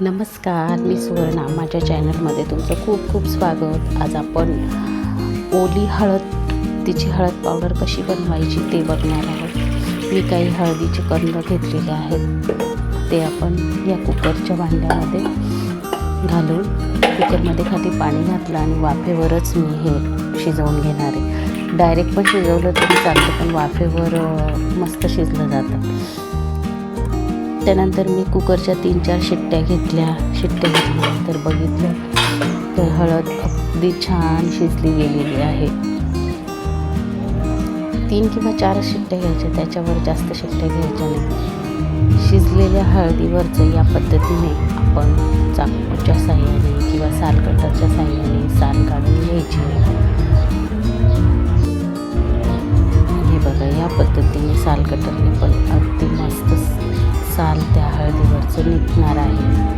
नमस्कार मी सुवर्णा. माझ्या चॅनलमध्ये तुमचं खूप खूप स्वागत. आज आपण ओली हळद तिची हळद पावडर कशी बनवायची ते बघणार आहोत. मी काही हळदीचे कंद घेतलेले आहेत. ते आपण या कुकरच्या भांड्यामध्ये घालून कुकरमध्ये खाली पाणी घातलं आणि वाफेवरच मी हे शिजवून घेणार आहे. डायरेक्ट पण शिजवलं तरी चालतं पण वाफेवर मस्त शिजलं जातं. त्यानंतर मी कुकरच्या तीन चार शिट्ट्या घेतल्या. शिट्ट्या घेतल्यानंतर बघितलं तर हळद अगदी छान शिजली गेलेली आहे. तीन किंवा चार शिट्ट्या घ्यायच्या त्याच्यावर जास्त शिट्ट्या घ्यायच्या नाही. शिजलेल्या हळदीवरचं या पद्धतीने आपण चाकूच्या साह्याने किंवा सालकटाच्या साह्याने साल काढून घ्यायची हळदीवरचं निघणार आहे.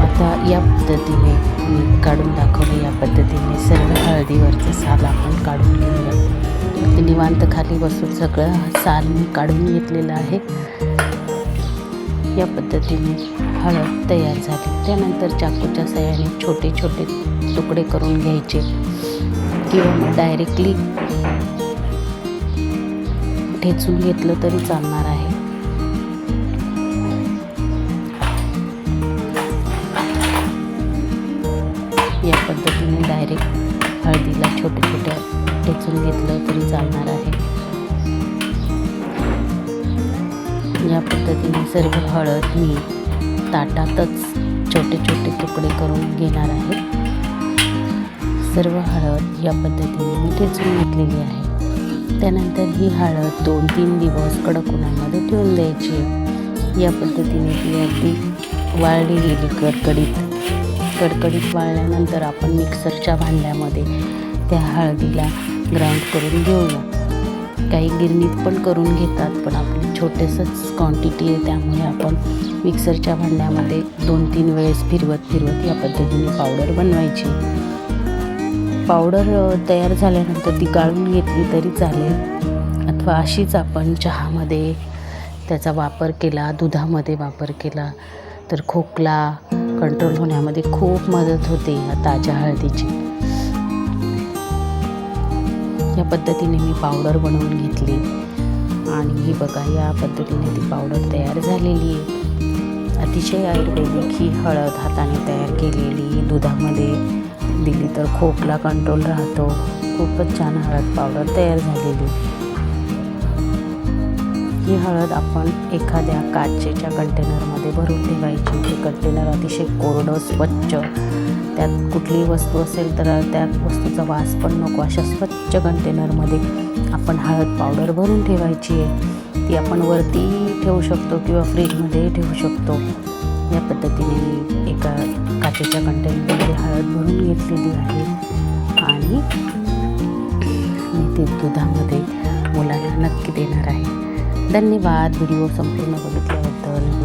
आता या पद्धतीने मी काढून दाखवलं या पद्धतीने सर्व हळदीवरचं साल आपण काढून घेऊया. निवांत खाली बसून सगळं साल मी काढून घेतलेलं आहे. या पद्धतीने हळद तयार झाली. त्यानंतर चाकूच्या सहाय्याने छोटे छोटे तुकडे करून घ्यायचे. किंवा डायरेक्टली ठेचून घेतलं तरी चालणार आहे. ठेचून घेतलं तरी चालणार आहे. या पद्धतीने सर्व हळद मी ताटातच छोटे छोटे तुकडे करून घेणार आहे. सर्व हळद या पद्धतीने मी ठेचून घेतलेली आहे. त्यानंतर ही हळद दोन तीन दिवस कडक उन्हामध्ये ठेवून द्यायची. या पद्धतीने ती अगदी वाळली गेली कडकडीत. कडकडीत वाळल्यानंतर आपण मिक्सरच्या भांड्यामध्ये त्या हळदीला ग्राउंड करून घेऊया. काही गिरणीत पण करून घेतात पण आपली छोटेसंच क्वांटिटी आहे त्यामुळे आपण मिक्सरच्या भांड्यामध्ये दोन तीन वेळेस फिरवत फिरवत या पद्धतीने पावडर बनवायची. पावडर तयार झाल्यानंतर ती गाळून घेतली तरी चालेल. अथवा अशीच आपण चहामध्ये त्याचा वापर केला दुधामध्ये वापर केला तर खोकला कंट्रोल होण्यामध्ये खूप मदत होते या ताज्या हळदीची. या पद्धतीने मी पावडर बनवून घेतली. आणि ही बघा या पद्धतीने ती पावडर तयार झालेली आहे. अतिशय आयुर्वेदिक ही हळद हाताने तयार केलेली दुधामध्ये दिली तर खोकला कंट्रोल राहतो. खूपच छान हळद पावडर तयार झालेली. ही हळद आपण एखाद्या काचेच्या कंटेनरमध्ये भरून ठेवायची. ते कंटेनर अतिशय कोरडं स्वच्छ त्यात कुठलीही वस्तू असेल तर त्या वस्तूचा वास पण नको. अशा स्वच्छ कंटेनरमध्ये आपण हळद पावडर भरून ठेवायची आहे. ती आपण वरती ठेवू शकतो किंवा फ्रीजमध्येही ठेवू शकतो. या पद्धतीने एका काचेच्या कंटेनरमध्ये हळद भरून घेतलेली आहे. आणि मी दुधामध्ये मुलांना नक्की देणार आहे. धन्यवाद. व्हिडिओ संपूर्ण बघितल्याबद्दल.